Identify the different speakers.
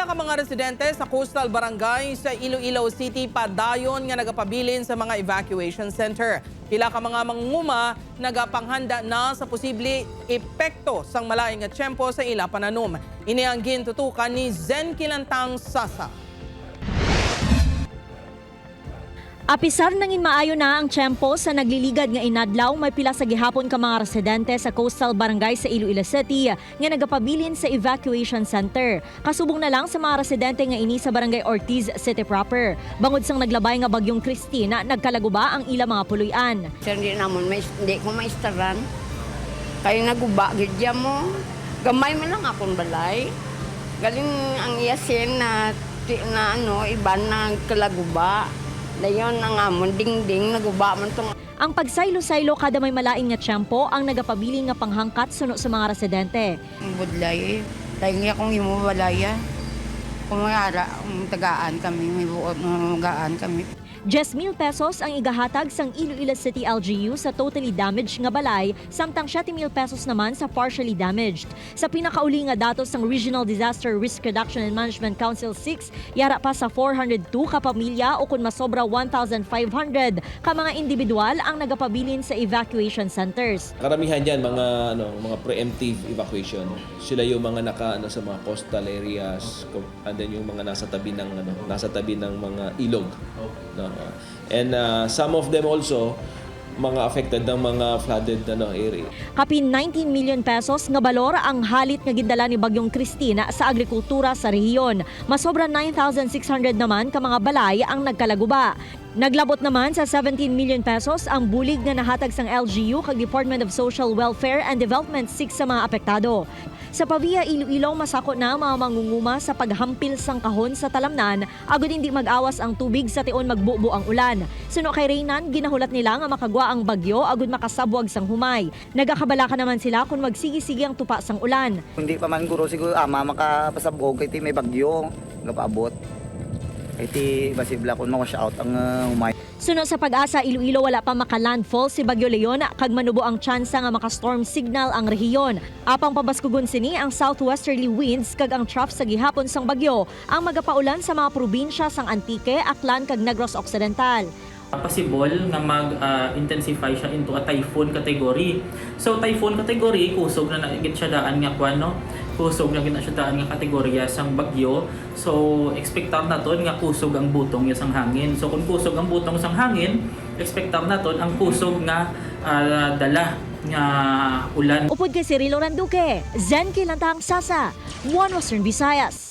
Speaker 1: Pila ka mga residente sa coastal barangay sa Iloilo City padayon nga nagapabilin sa mga evacuation center. Pila ka mga mangunguma nagapanghanda na sa posible epekto sang malaing nga tiyempo sa ila pananom. Ini ang gintutukan ni Zen Kilantang Sasa.
Speaker 2: Apisar nangin maayo na ang tiyempo sa nagliligad nga inadlaw may pila sa gihapon ka mga residente sa coastal barangay sa Iloilo City nga nagapabilin sa evacuation center. Kasubong na lang sa mga residente nga ini sa barangay Ortiz City proper. Bangod sang naglabay nga bagyong Christina, nagkalaguba ang ila mga puluyan.
Speaker 3: Sir, hindi namon, may, hindi ko maistaran. Kayo naguba, gidya mo. Gamay mo lang akong balay. Galing ang iyasin na, na ano, iba na kalaguba. Dayon ang amon, ding-ding, naguba man tong
Speaker 2: Ang pagsaylo-saylo kada may malain nga tiyempo ang nagapabilin nga panghangkat suno sa mga residente.
Speaker 4: budlay. Dahil nga kung imuwalaya, kung mayara, kung tagaan kami, may buot ng gaan kami.
Speaker 2: 10,000 pesos ang igahatag sang Iloilo City LGU sa totally damaged nga balay, samtang 7,000 pesos naman sa partially damaged. Sa pinakauli nga datos sang Regional Disaster Risk Reduction and Management Council 6, yara pa sa 402 ka pamilya o kung masobra 1,500 ka mga individual ang nagapabilin sa evacuation centers.
Speaker 5: Karamihan diyan mga ano, mga preemptive evacuation. Sila yung mga naka ano sa mga coastal areas and then yung mga nasa tabi ng ano, nasa tabi ng mga ilog. No. And uh, some of them also mga affected ng mga flooded ano area.
Speaker 2: Kapin 19 million pesos nga balor ang halit nga gindala ni Bagyong Cristina sa agrikultura sa rehiyon. Masobra 9,600 naman ka mga balay ang nagkalaguba. Naglabot naman sa 17 million pesos ang bulig nga nahatag sang LGU kag Department of Social Welfare and Development 6 sa mga apektado. Sa Pavia, Iloilo, masako na mga mangunguma sa paghampil sang kahon sa talamnan agud hindi mag-awas ang tubig sa tion magbubo ang ulan. Suno kay Reynan, ginahulat nila nga makagwa ang bagyo agud makasabwag sang humay. Nagakabalaka naman sila kung magsigi-sigi ang tupa sang ulan.
Speaker 6: Hindi pa man guro siguro ama makapasabog kay ti may bagyo nga paabot. Kay ti basibla kun mo shout ang uh, umay.
Speaker 2: Suno sa pag-asa, Iloilo wala pa makalandfall si Bagyo Leon kag manubo ang tsansa nga maka-storm signal ang rehiyon. Apang pabaskugon sini ang southwesterly winds kag ang trough sa gihapon sang bagyo ang magapaulan sa mga probinsya sang Antique, Aklan kag Negros Occidental.
Speaker 7: Possible nga mag-intensify siya into a typhoon category. So typhoon category kusog na nagit siya daan nga kwan no. Kusog na gina siya daan nga kategorya sang bagyo. So expectar naton nga kusog ang butong niya sang hangin. So kung kusog ang butong sang hangin, expectar naton ang kusog nga ah, dala nga ulan
Speaker 2: Upod kay Cirilo Randuque, Zen Kilantang Sasa, One Western Visayas.